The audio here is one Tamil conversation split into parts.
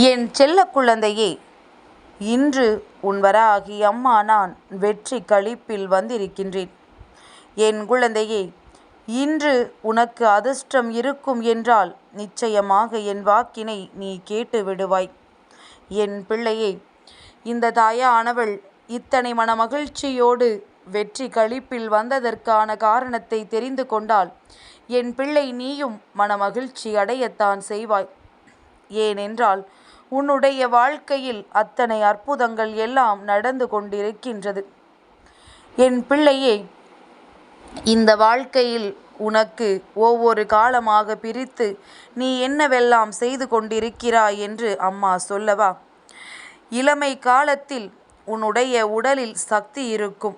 என் செல்ல குழந்தையே இன்று உன் வராகி அம்மா நான் வெற்றி கழிப்பில் வந்திருக்கின்றேன். என் குழந்தையே இன்று உனக்கு அதிர்ஷ்டம் இருக்கும் என்றால் நிச்சயமாக என் வாக்கினை நீ கேட்டு விடுவாய். என் பிள்ளையே இந்த தாயானவள் இத்தனை மனமகிழ்ச்சியோடு வெற்றி களிப்பில் வந்ததற்கான காரணத்தை தெரிந்து கொண்டால் என் பிள்ளை நீயும் மனமகிழ்ச்சி அடையத்தான் செய்வாய். ஏனென்றால் உன்னுடைய வாழ்க்கையில் அத்தனை அற்புதங்கள் எல்லாம் நடந்து கொண்டிருக்கின்றது. என் பிள்ளையே இந்த வாழ்க்கையில் உனக்கு ஒவ்வொரு காலமாக பிரித்து நீ என்னவெல்லாம் செய்து கொண்டிருக்கிறாய் என்று அம்மா சொல்லவா? இளமை காலத்தில் உன்னுடைய உடலில் சக்தி இருக்கும்.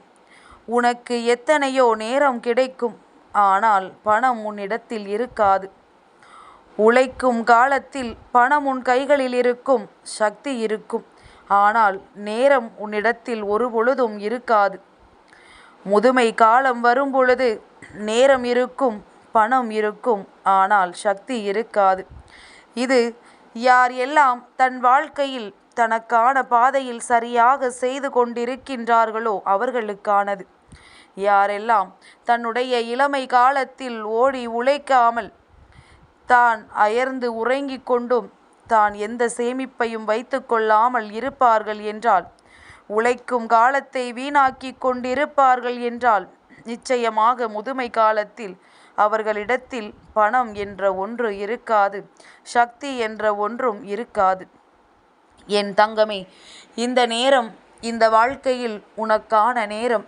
உனக்கு எத்தனையோ நேரம் கிடைக்கும். ஆனால் பணம் உன்னிடத்தில் இருக்காது. உழைக்கும் காலத்தில் பணம் உன் கைகளில் இருக்கும் சக்தி இருக்கும். ஆனால் நேரம் உன்னிடத்தில் ஒரு பொழுதும் இருக்காது. முதுமை காலம் வரும் பொழுது நேரம் இருக்கும் பணம் இருக்கும் ஆனால் சக்தி இருக்காது. இது யார் எல்லாம் தன் வாழ்க்கையில் தனக்கான பாதையில் சரியாக செய்து கொண்டிருக்கின்றார்களோ அவர்களுக்கானது. யாரெல்லாம் தன்னுடைய இளமை காலத்தில் ஓடி உழைக்காமல் தான் அயர்ந்து உறங்கிக் கொண்டும் தான் எந்த சேமிப்பையும் வைத்து கொள்ளாமல் இருப்பார்கள் என்றால் உழைக்கும் காலத்தை வீணாக்கி கொண்டிருப்பார்கள் என்றால் நிச்சயமாக முதுமை காலத்தில் அவர்களிடத்தில் பணம் என்ற ஒன்று இருக்காது சக்தி என்ற ஒன்றும் இருக்காது. என் தங்கமே இந்த நேரம் இந்த வாழ்க்கையில் உனக்கான நேரம்.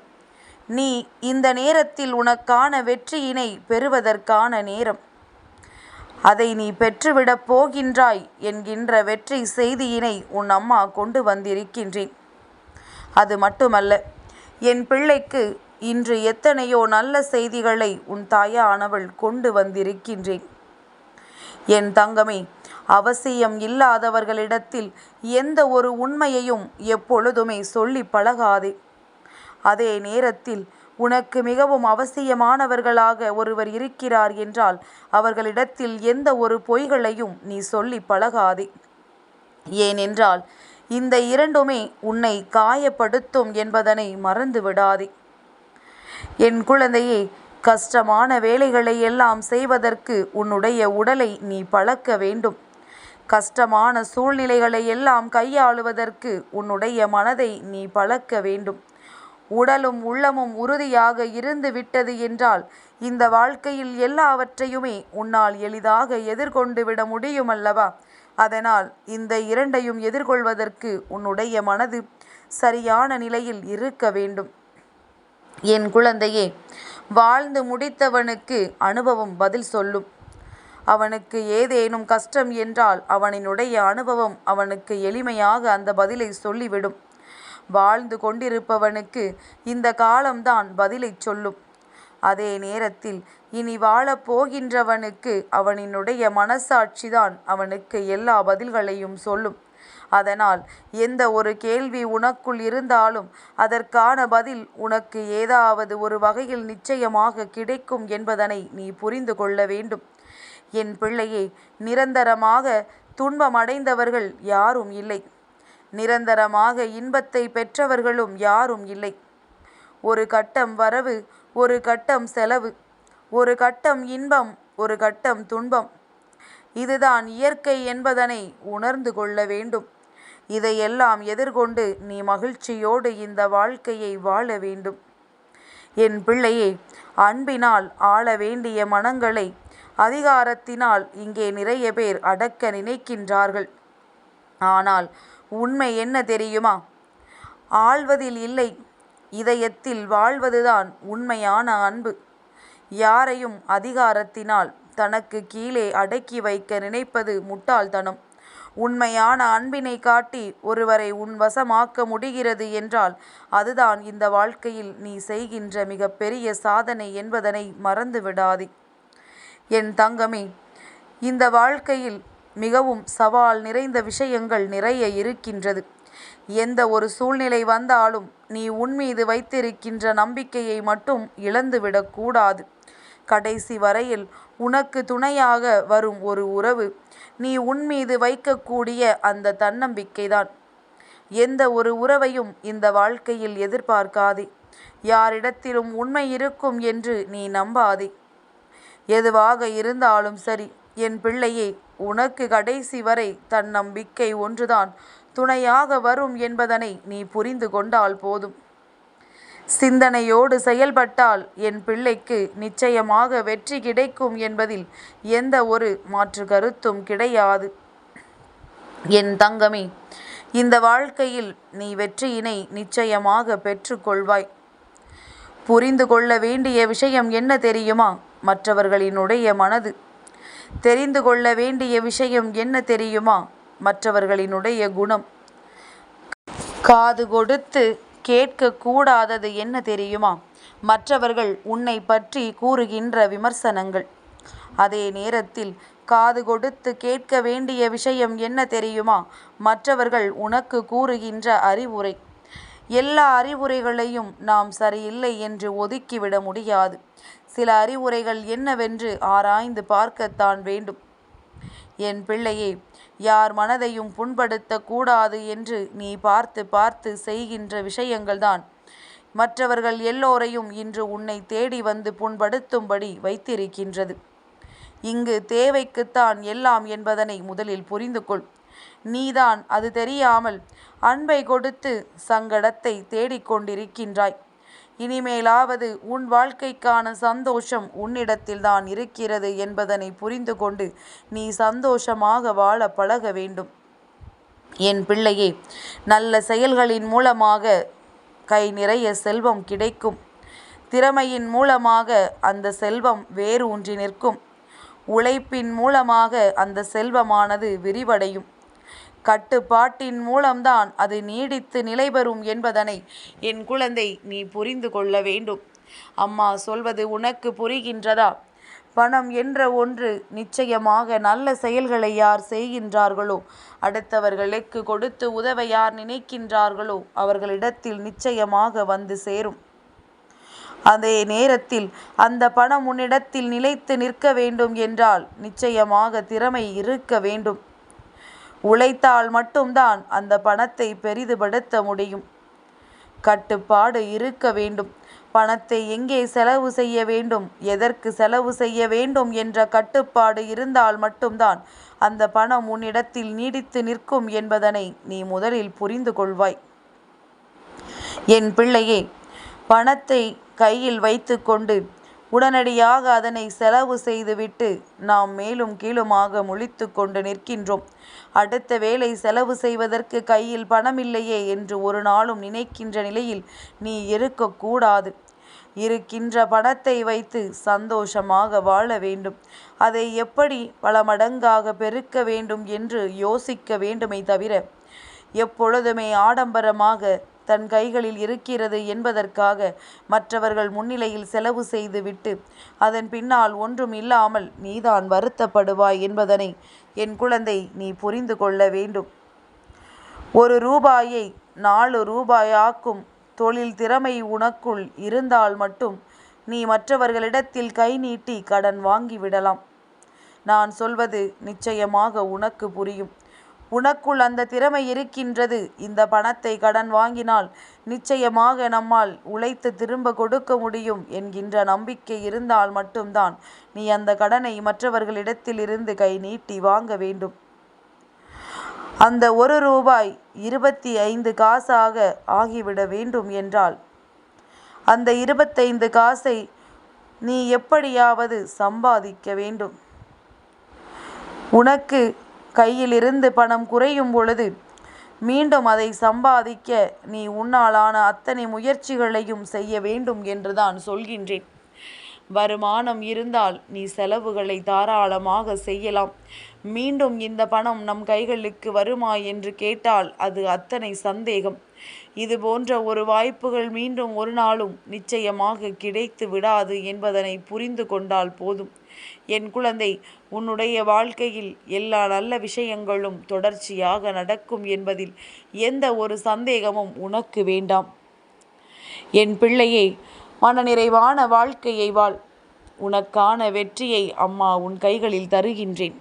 நீ இந்த நேரத்தில் உனக்கான வெற்றியினை பெறுவதற்கான நேரம். அதை நீ பெற்றுவிடப் போகின்றாய் என்கின்ற வெற்றி செய்தியினை உன் அம்மா கொண்டு வந்திருக்கின்றேன். அது மட்டுமல்ல என் பிள்ளைக்கு இன்று எத்தனையோ நல்ல செய்திகளை உன் தாயானவள் கொண்டு வந்திருக்கின்றேன். என் தங்கமே அவசியம் இல்லாதவர்களிடத்தில் எந்த ஒரு உண்மையையும் எப்பொழுதுமே சொல்லி பழகாதே. அதே நேரத்தில் உனக்கு மிகவும் அவசியமானவர்களாக ஒருவர் இருக்கிறார் என்றால் அவர்களிடத்தில் எந்த ஒரு பொய்களையும் நீ சொல்லி பழகாதே. ஏனென்றால் இந்த இரண்டுமே உன்னை காயப்படுத்தும் என்பதனை மறந்து விடாதே என் குழந்தையே கஷ்டமான வேலைகளை எல்லாம் செய்வதற்கு உன்னுடைய உடலை நீ பழக்க வேண்டும். கஷ்டமான சூழ்நிலைகளை எல்லாம் கையாளுவதற்கு உன்னுடைய மனதை நீ பழக்க வேண்டும். உடலும் உள்ளமும் உறுதியாக இருந்து விட்டது என்றால் இந்த வாழ்க்கையில் எல்லாவற்றையுமே உன்னால் எளிதாக எதிர்கொண்டு விட முடியும் அல்லவா அதனால் இந்த இரண்டையும் எதிர்கொள்வதற்கு உன்னுடைய மனது சரியான நிலையில் இருக்க வேண்டும். என் குழந்தையே வாழ்ந்து முடித்தவனுக்கு அனுபவம் பதில் சொல்லும். அவனுக்கு ஏதேனும் கஷ்டம் என்றால் அவனினுடைய அனுபவம் அவனுக்கு எளிமையாக அந்த பதிலை சொல்லிவிடும். வாழ்ந்து கொண்டிருப்பவனுக்கு இந்த காலம்தான் பதிலை சொல்லும். அதே நேரத்தில் இனி வாழப் போகின்றவனுக்கு அவனினுடைய மனசாட்சிதான் அவனுக்கு எல்லா பதில்களையும் சொல்லும். அதனால் எந்த ஒரு கேள்வி உனக்குள் இருந்தாலும் அதற்கான பதில் உனக்கு ஏதாவது ஒரு வகையில் நிச்சயமாக கிடைக்கும் என்பதனை நீ புரிந்து கொள்ள வேண்டும். என் பிள்ளையை நிரந்தரமாக துன்பமடைந்தவர்கள் யாரும் இல்லை. நிரந்தரமாக இன்பத்தை பெற்றவர்களும் யாரும் இல்லை. ஒரு கட்டம் வரவு ஒரு கட்டம் செலவு. ஒரு கட்டம் இன்பம் ஒரு கட்டம் துன்பம். இதுதான் இயற்கை என்பதனை உணர்ந்து கொள்ள வேண்டும். இதையெல்லாம் எதிர்கொண்டு நீ மகிழ்ச்சியோடு இந்த வாழ்க்கையை வாழ வேண்டும். என் பிள்ளையே அன்பினால் ஆள வேண்டிய மனங்களை அதிகாரத்தினால் இங்கே நிறைய பேர் அடக்க நினைக்கின்றார்கள். ஆனால் உண்மை என்ன தெரியுமா? ஆழ்வதில் இல்லை. இதயத்தில் வாழ்வதுதான் உண்மையான அன்பு. யாரையும் அதிகாரத்தினால் தனக்கு கீழே அடக்கி வைக்க நினைப்பது முட்டாள்தனம். உண்மையான அன்பினை காட்டி ஒருவரை உன் வசமாக்க முடிகிறது என்றால் அதுதான் இந்த வாழ்க்கையில் நீ செய்கின்ற மிகப்பெரிய சாதனை என்பதனை மறந்து விடாதே என் தங்கமே இந்த வாழ்க்கையில் மிகவும் சவால் நிறைந்த விஷயங்கள் நிறைய இருக்கின்றது எந்த ஒரு சூழ்நிலை வந்தாலும் நீ உன்மீது வைத்திருக்கின்ற நம்பிக்கையை மட்டும் இழந்துவிடக்கூடாது கடைசி வரையில் உனக்கு துணையாக வரும் ஒரு உறவு நீ உன்மீது வைக்கக்கூடிய அந்த தன்னம்பிக்கைதான். எந்த ஒரு உறவையும் இந்த வாழ்க்கையில் எதிர்பார்க்காதே. யாரிடத்திலும் உண்மை இருக்கும் என்று நீ நம்பாதே. எதுவாக இருந்தாலும் சரி என் பிள்ளையே உனக்கு கடைசி வரை தன் நம்பிக்கை ஒன்றுதான் துணையாக வரும் என்பதனை நீ புரிந்து கொண்டால் போதும். சிந்தனையோடு செயல்பட்டால் என் பிள்ளைக்கு நிச்சயமாக வெற்றி கிடைக்கும் என்பதில் எந்த ஒரு மாற்று கருத்தும் கிடையாது. என் தங்கமே இந்த வாழ்க்கையில் நீ வெற்றியினை நிச்சயமாக பெற்றுக்கொள்வாய் புரிந்து கொள்ள வேண்டிய விஷயம் என்ன தெரியுமா? மற்றவர்களினுடைய மனது. தெரிந்து கொள்ள வேண்டிய விஷயம் என்ன தெரியுமா? மற்றவர்களினுடைய குணம். காது கொடுத்து கேட்கக்கூடாதது என்ன தெரியுமா? மற்றவர்கள் உன்னை பற்றி கூறுகின்ற விமர்சனங்கள். அதே நேரத்தில் காது கொடுத்து கேட்க வேண்டிய விஷயம் என்ன தெரியுமா? மற்றவர்கள் உனக்கு கூறுகின்ற அறிவுரை. எல்லா அறிவுரைகளையும் நாம் சரியில்லை என்று ஒதுக்கிவிட முடியாது. சில அறிவுரைகள் என்னவென்று ஆராய்ந்து பார்க்கத்தான் வேண்டும். என் பிள்ளையே யார் மனதையும் புண்படுத்த கூடாது என்று நீ பார்த்து பார்த்து செய்கின்ற விஷயங்கள்தான் மற்றவர்கள் எல்லோரையும் இன்று உன்னை தேடி வந்து புண்படுத்தும்படி வைத்திருக்கின்றது. இங்கு தேவைக்குத்தான் எல்லாம் என்பதனை முதலில் புரிந்து கொள். நீதான் அது தெரியாமல் அன்பை கொடுத்து சங்கடத்தை தேடிக் கொண்டிருக்கின்றாய். இனிமேலாவது உன் வாழ்க்கைக்கான சந்தோஷம் உன்னிடத்தில்தான் இருக்கிறது என்பதனை புரிந்து கொண்டு நீ சந்தோஷமாக வாழ பழக வேண்டும். என் பிள்ளையே நல்ல செயல்களின் மூலமாக கை நிறைய செல்வம் கிடைக்கும். திறமையின் மூலமாக அந்த செல்வம் வேறு ஒன்றி நிற்கும். உழைப்பின் மூலமாக அந்த செல்வமானது விரிவடையும். கட்டுப்பாட்டின் மூலம்தான் அது நீடித்து நிலைபெறும் என்பதனை என் குழந்தை நீ புரிந்து கொள்ள வேண்டும். அம்மா சொல்வது உனக்கு புரிகின்றதா? பணம் என்ற ஒன்று நிச்சயமாக நல்ல செயல்களை யார் செய்கின்றார்களோ அடுத்தவர்களுக்கு கொடுத்து உதவ யார் நினைக்கின்றார்களோ அவர்களிடத்தில் நிச்சயமாக வந்து சேரும். அதே நேரத்தில் அந்த பணம் உன்னிடத்தில் நிலைத்து நிற்க வேண்டும் என்றால் நிச்சயமாக திறமை இருக்க வேண்டும். உழைத்தால் மட்டும்தான் அந்த பணத்தை பெரிதுபடுத்த முடியும். கட்டுப்பாடு இருக்க வேண்டும். பணத்தை எங்கே செலவு செய்ய வேண்டும் எதற்கு செலவு செய்ய வேண்டும் என்ற கட்டுப்பாடு இருந்தால் மட்டும்தான் அந்த பணம் உன்னிடத்தில் நீடித்து நிற்கும் என்பதனை நீ முதலில் புரிந்து கொள்வாய். என் பிள்ளையே பணத்தை கையில் வைத்துக்கொண்டு உடனடியாக அதனை செலவு செய்துவிட்டு நாம் மேலும் கீழுமாக முழித்து கொண்டு நிற்கின்றோம். அடுத்த வேளை செலவு செய்வதற்கு கையில் பணமில்லையே என்று ஒரு நாளும் நினைக்கின்ற நிலையில் நீ இருக்கக்கூடாது இருக்கின்ற பணத்தை வைத்து சந்தோஷமாக வாழ வேண்டும். அதை எப்படி பல மடங்காக பெருக்க வேண்டும் என்று யோசிக்க வேண்டுமே தவிர எப்பொழுதுமே ஆடம்பரமாக தன் கைகளில் இருக்கிறது என்பதற்காக மற்றவர்கள் முன்னிலையில் செலவு செய்து விட்டு அதன் பின்னால் ஒன்றும் இல்லாமல் நீதான் வருத்தப்படுவாய் என்பதனை என் குழந்தை நீ புரிந்து கொள்ள வேண்டும். ஒரு ரூபாயை நாலு ரூபாயாக்கும் தொழில் திறமை உனக்குள் இருந்தால் மட்டும் நீ மற்றவர்களிடத்தில் கை நீட்டி கடன் வாங்கி விடலாம். நான் சொல்வது நிச்சயமாக உனக்கு புரியும். உனக்குள் அந்த திறமை இருக்கின்றது இந்த பணத்தை கடன் வாங்கினால் நிச்சயமாக நம்மால் உழைத்து திரும்ப கொடுக்க முடியும் என்கின்ற நம்பிக்கை இருந்தால் மட்டும்தான் நீ அந்த கடனை மற்றவர்களிடத்தில் இருந்து கை நீட்டி வாங்க வேண்டும். அந்த ஒரு ரூபாய் இருபத்தி ஐந்து காசாக ஆகிவிட வேண்டும் என்றால் அந்த இருபத்தைந்து காசை நீ எப்படியாவது சம்பாதிக்க வேண்டும். உனக்கு கையிலிருந்து பணம் குறையும் பொழுது மீண்டும் அதை சம்பாதிக்க நீ உன்னாலான அத்தனை முயற்சிகளையும் செய்ய வேண்டும் என்றுதான் சொல்கின்றேன். வருமானம் இருந்தால் நீ செலவுகளை தாராளமாக செய்யலாம். மீண்டும் இந்த பணம் நம் கைகளுக்கு வருமா என்று கேட்டால் அது அத்தனை சந்தேகம். இது போன்ற ஒரு வாய்ப்புகள் மீண்டும் ஒரு நாளும் நிச்சயமாக கிடைத்து விடாது என்பதனை புரிந்து கொண்டால் போதும். என் குழந்தை உன்னுடைய வாழ்க்கையில் எல்லா நல்ல விஷயங்களும் தொடர்ச்சியாக நடக்கும் என்பதில் எந்த ஒரு சந்தேகமும் உனக்கு வேண்டாம். என் பிள்ளையே மனநிறைவான வாழ்க்கையை வாழ். உனக்கான வெற்றியை அம்மா உன் கைகளில் தருகின்றேன்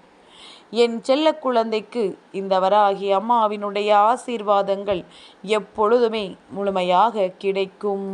என் செல்ல குழந்தைக்கு இந்த வராகி அம்மாவினுடைய ஆசீர்வாதங்கள் எப்பொழுதுமே முழுமையாக கிடைக்கும்